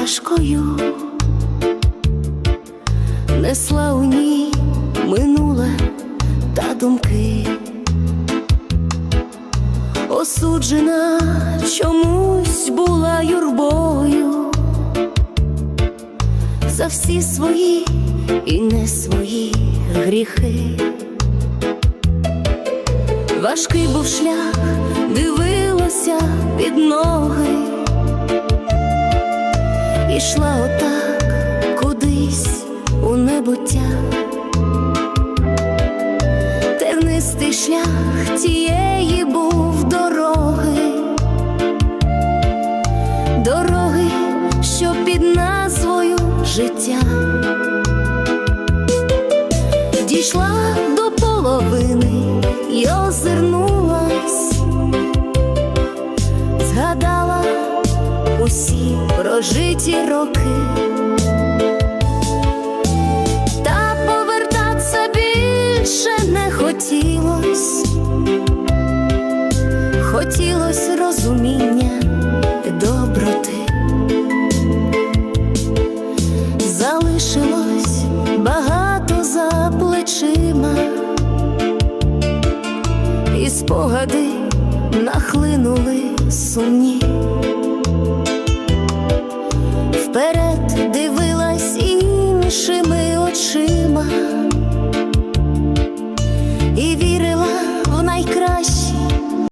душою, несла у ній минуле та думки, осуджена чомусь була юрбою. За всі свої і не свої гріхи. Важкий був шлях, дивилася під ноги, ішла отак кудись у небуття, тернистий шлях тієї був дороги, дороги, що під назвою життя. Дійшла до половини й озирнулась, прожиті роки. Та повертатися більше не хотілось, хотілось розуміння доброти. Залишилось багато за плечима, і спогади нахлинули сумні. очима і вірила в найкраще.